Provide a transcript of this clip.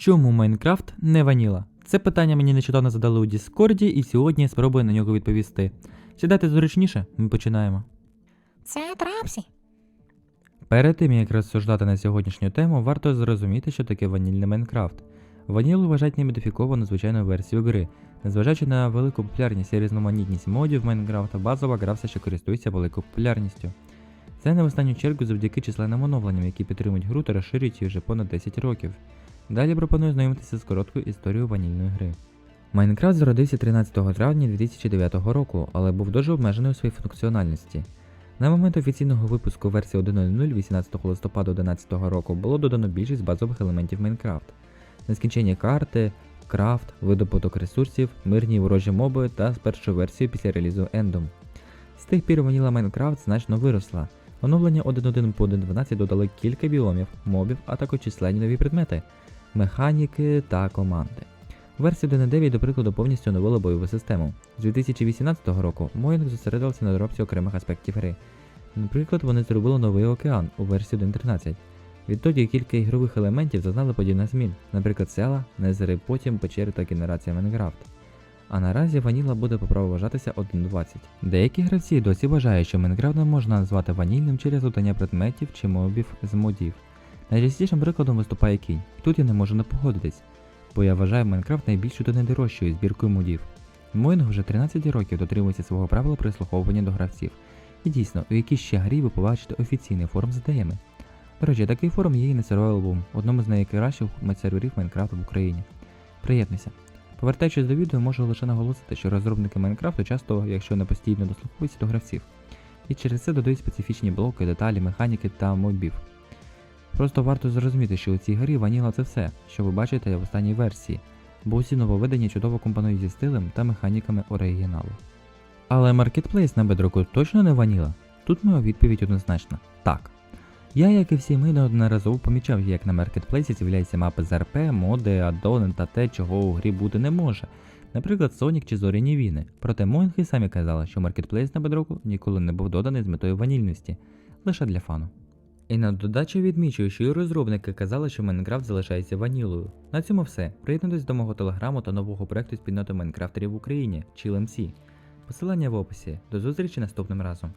Чому Майнкрафт не ваніла? Це питання мені нещодавно задали у Діскорді, і сьогодні я спробую на нього відповісти. Сідайте зручніше, ми починаємо. Це Трапсі. Перед тим як розсуждати на сьогоднішню тему, варто зрозуміти, що таке ванільний Майнкрафт. Ванілу вважають немодифіковану звичайну версію гри. Незважаючи на велику популярність і різноманітність модів Майнкрафта, базова гра все ще користується великою популярністю. Це не в останню чергу завдяки численним оновленням, які підтримують гру та розширюють її вже понад 10 років. Далі пропоную знайомитися з короткою історією ванільної гри. Майнкрафт зародився 13 травня 2009 року, але був дуже обмежений у своїй функціональності. На момент офіційного випуску версії 1.0.0 18 листопада 2011 року було додано більшість базових елементів Майнкрафт. Нескінченні карти, крафт, видобуток ресурсів, мирні ворожі моби та з першою версією після релізу Ендом. З тих пір ваніла Майнкрафт значно виросла. Оновлення 1.1 по 1.12 додали кілька біомів, мобів, а також численні нові предмети, механіки та команди. Версія 1.9, до прикладу, повністю оновила бойову систему. З 2018 року Mojang зосередився на доробці окремих аспектів гри. Наприклад, вони зробили новий океан у версії 1.13. Відтоді кілька ігрових елементів зазнали подібних змін, наприклад, села, незери, потім печери та генерація Майнкрафт. А наразі ваніла буде по вважатися 1.20. Деякі гравці досі вважають, що Майнкрафт не можна назвати ванільним через додання предметів чи мобів з модів. Найчастішим прикладом виступає кінь, і тут я не можу не погодитись, бо я вважаю Майнкрафт найбільшою та найдорожчою збіркою модів. Моїнг вже 13 років дотримується свого правила прислуховування до гравців. І дійсно, у якій ще грі ви побачите офіційний форум з ідеями. До речі, такий форум є і на Survival одному з найкращих серверів Майнкрафту в Україні. Приєднуйся. Повертаючись до відео, можу лише наголосити, що розробники Майнкрафту часто, якщо не постійно дослуховуються до гравців, і через це додають специфічні блоки, деталі, механіки та мобів. Просто варто зрозуміти, що у цій грі ваніла це все, що ви бачите в останній версії, бо усі нововведення чудово компонують зі стилем та механіками оригіналу. Але маркетплейс на бедроку точно не ваніла? Тут моя відповідь однозначна так. Я, як і всі ми, неодноразово помічав, як на маркетплейсі з'являються мапи з РП, моди, аддони та те, чого у грі бути не може. Наприклад, Sonic чи Зоряні війни. Проте Моїнги самі казали, що маркетплейс на бедроку ніколи не був доданий з метою ванільності, лише для фану. І на додачу відмічую, що і розробники казали, що Майнкрафт залишається ванілою. На цьому все. Приєднуйтесь до мого телеграму та нового проекту спільноти Майнкрафтерів в Україні, ChillMC. Посилання в описі. До зустрічі наступним разом.